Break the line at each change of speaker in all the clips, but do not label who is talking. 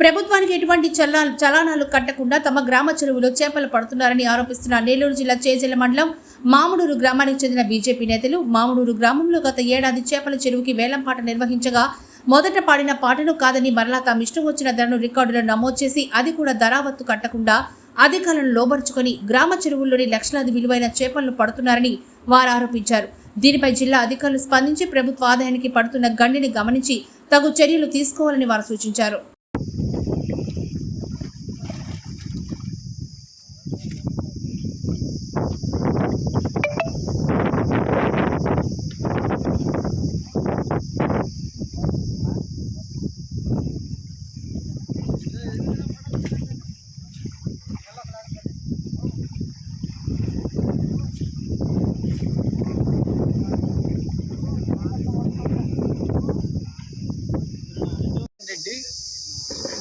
ప్రభుత్వానికి ఎటువంటి చల్లా చలానాలు కట్టకుండా తమ గ్రామ చెరువులో చేపలు పడుతున్నారని ఆరోపిస్తున్న నెల్లూరు జిల్లా చేజెల మండలం మాముడూరు గ్రామానికి చెందిన బీజేపీ నేతలు మాముడూరు గ్రామంలో గత ఏడాది చేపల చెరువుకి వేలంపాట నిర్వహించగా మొదట పాడిన పాటను కాదని మరలా తాము ఇష్టం వచ్చిన ధరను రికార్డులో నమోదు చేసి అది కూడా ధరావత్తు కట్టకుండా అధికారులను లోబరుచుకొని గ్రామ చెరువుల్లోని లక్షలాది విలువైన చేపలను పడుతున్నారని వారు ఆరోపించారు. దీనిపై జిల్లా అధికారులు స్పందించి ప్రభుత్వ ఆదాయానికి పడుతున్న గండిని గమనించి తగు చర్యలు తీసుకోవాలని వారు సూచించారు.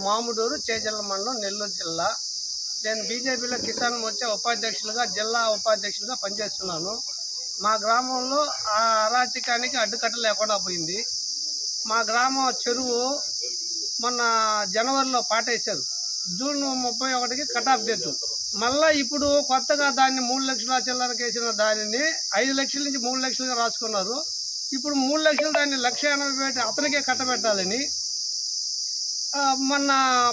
మామిడూరు చేజల్ల మండలం నెల్లూరు జిల్లా. నేను బీజేపీలో కిసాన్ మోర్చా ఉపాధ్యక్షులుగా జిల్లా ఉపాధ్యక్షులుగా పనిచేస్తున్నాను. మా గ్రామంలో ఆ అరాచకానికి అడ్డుకట్ట లేకుండా పోయింది. మా గ్రామం చెరువు మొన్న జనవరిలో పాటేశారు. జూన్ ముప్పై ఒకటికి కట్ ఆఫ్ డేట్. మళ్ళీ ఇప్పుడు కొత్తగా దాన్ని మూడు లక్షల చిల్లరకి వేసిన దానిని ఐదు లక్షల నుంచి మూడు లక్షలుగా రాసుకున్నారు. ఇప్పుడు మూడు లక్షలు దాన్ని లక్ష ఎనభై పెట్టి అతనికే కట్టబెట్టాలని మొన్న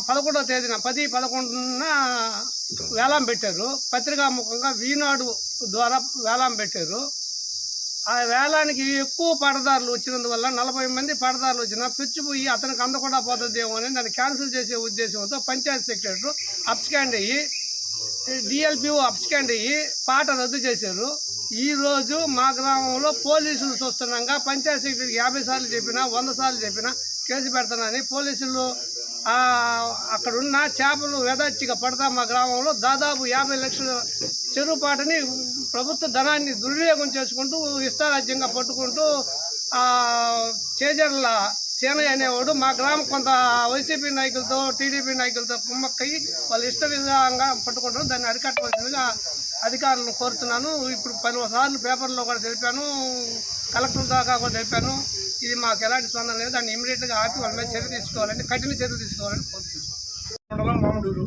పదకొండవ తేదీన పది పదకొండున వేలం పెట్టారు. పత్రికాముఖంగా వీనాడు ద్వారా వేలం పెట్టారు. ఆ వేలానికి ఎక్కువ పడదారులు వచ్చినందువల్ల నలభై మంది పడదారులు వచ్చిన పిచ్చిపోయి అతనికి అందకుండా పోతుందేమో అని నన్ను క్యాన్సిల్ చేసే ఉద్దేశంతో పంచాయతీ సెక్రటరీ అప్స్కాండ్ అయ్యి డిఎల్పిఓ అప్స్కాండ్. అయ్యి పాట రద్దు చేశారు. ఈరోజు మా గ్రామంలో పోలీసులు చూస్తున్నాగా పంచాయత్ సెక్రటరీకి యాభై సార్లు చెప్పినా వంద సార్లు చెప్పినా కేసు పెడతానని పోలీసులు అక్కడున్న చేపలు వెదచ్చిగా పడతా మా గ్రామంలో దాదాపు యాభై లక్షల చెరువు పాటని ప్రభుత్వ ధనాన్ని దుర్వినియోగం చేసుకుంటూ ఇష్టారాజ్యంగా పట్టుకుంటూ చేజర్ల సేనయ్య అనేవాడు మా గ్రామం కొంత వైసీపీ నాయకులతో టీడీపీ నాయకులతో కుమ్మక్కయి వాళ్ళు ఇష్ట విధంగా పట్టుకుంటారు. దాన్ని అరికట్టవలసిందిగా అధికారులను కోరుతున్నాను. ఇప్పుడు పలు సార్లు పేపర్లో కూడా తెలిపాను. కలెక్టర్ దాకా కూడా తెలిపాను. ఇది మాకు ఎలాంటి స్పందన లేదు. దాన్ని ఇమీడియట్గా ఆపి వాళ్ళ మీద చర్య తీసుకోవాలని కఠిన చర్య తీసుకోవాలని కోరుతున్నాను.
మామిడూరు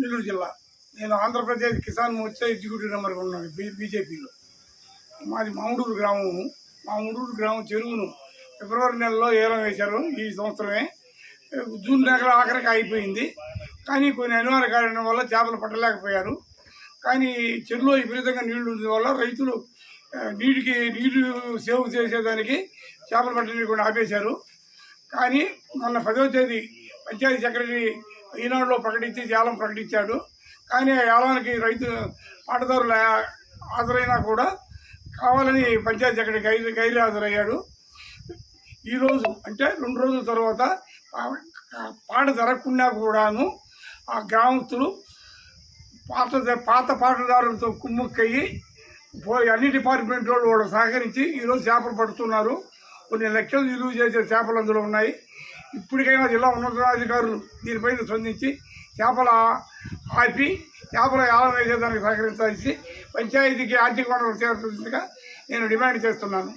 నెల్లూరు జిల్లా. నేను ఆంధ్రప్రదేశ్ కిసాన్ మోర్చా ఎగ్జిక్యూటివ్ నెంబర్గా ఉన్నాను బీజేపీలో. మాది మామిడూరు గ్రామము. మామిడూరు గ్రామం చెరువును ఫిబ్రవరి నెలలో ఏలం వేశారు ఈ సంవత్సరమే. జూన్ దాకా ఆఖరికి అయిపోయింది కానీ కొన్ని అనివార్య కారణం వల్ల చేపలు పట్టలేకపోయారు. కానీ చెరువులో విపరీతంగా నీళ్ళు ఉండడం వల్ల రైతులు నీటికి నీరు సేవ్ చేసేదానికి చేపలు పట్టడానికి ఆపేశారు. కానీ మొన్న పదవ తేదీ పంచాయతీ సెక్రటరీ ఈనాడులో ప్రకటించి జాలం ప్రకటించాడు. కానీ ఆ యాలానికి రైతు పాటదారులు హాజరైనా కూడా కావాలని పంచాయతీ సెక్రటరీ గైరు గైరు హాజరయ్యాడు ఈరోజు అంటే రెండు రోజుల తర్వాత పాట జరగకుండా కూడాను ఆ గ్రామస్తులు పాత పాత పాటదారులతో కుమ్ముక్కయ్యి పోయి అన్ని డిపార్ట్మెంట్ వాళ్ళు కూడా సహకరించి ఈరోజు చేపలు పడుతున్నారు. కొన్ని లక్షలు విలువ చేసే చేపలు అందులో ఉన్నాయి. ఇప్పటికైనా జిల్లా ఉన్నతాధికారులు దీనిపైన స్పందించి చేపల ఆపి చేపల యాలం వేసేదానికి సహకరించాల్సి పంచాయతీకి ఆర్థిక వనరులు చేరుతుందిగా నేను డిమాండ్ చేస్తున్నాను.